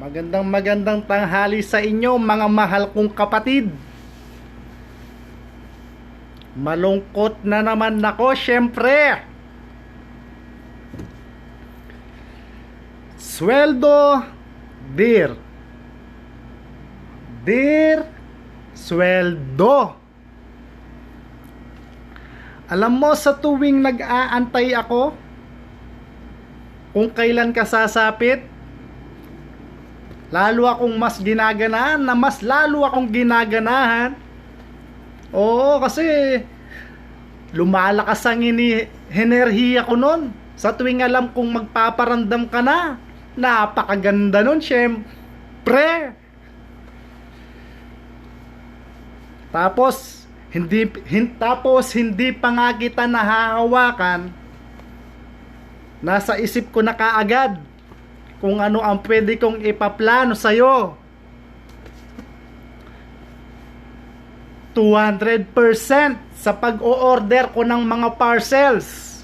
Magandang magandang tanghali sa inyo mga mahal kong kapatid. Malungkot na naman ako, syempre. Sweldo, dear. Dear, sweldo. Alam mo sa tuwing nag-aantay ako, kung kailan ka sasapit, lalo akong mas ginaganahan na mas lalo akong ginaganahan. Oo, kasi lumalakas ang ini enerhiya ko nun. Sa tuwing alam kong magpaparandam ka na, napakaganda nun, syempre. Tapos, hindi, hin, tapos hindi pa nga kita nahahawakan, nasa isip ko na kaagad kung ano ang pwede kong ipaplano sa'yo. 200% sa pag-o-order ko ng mga parcels.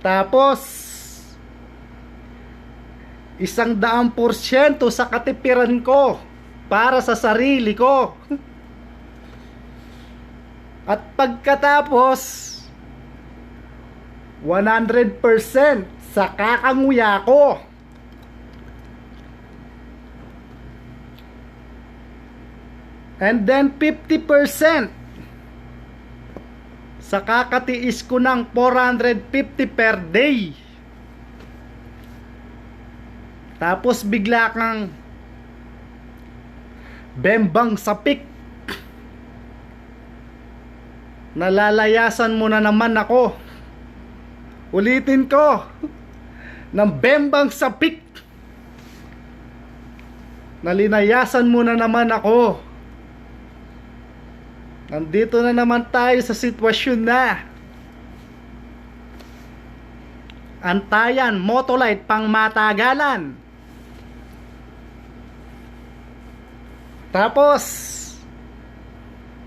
Tapos, isang daang porsyento sa katipiran ko para sa sarili ko. At pagkatapos, 100% sa kakanguya ko. And then 50% sa kakatiis ko ng 450 per day. Tapos bigla kang bembang sapik. Nalalayasan mo na naman ako. Ulitin ko. Ng bembang sapik. Nalinayasan mo na naman ako. Nandito na naman tayo sa sitwasyon na. Antayan, Motolite pang matagalan. Tapos,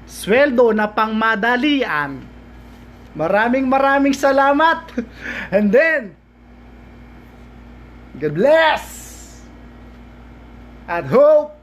sweldo na pang madalian. Maraming maraming salamat. And then, God bless. At hope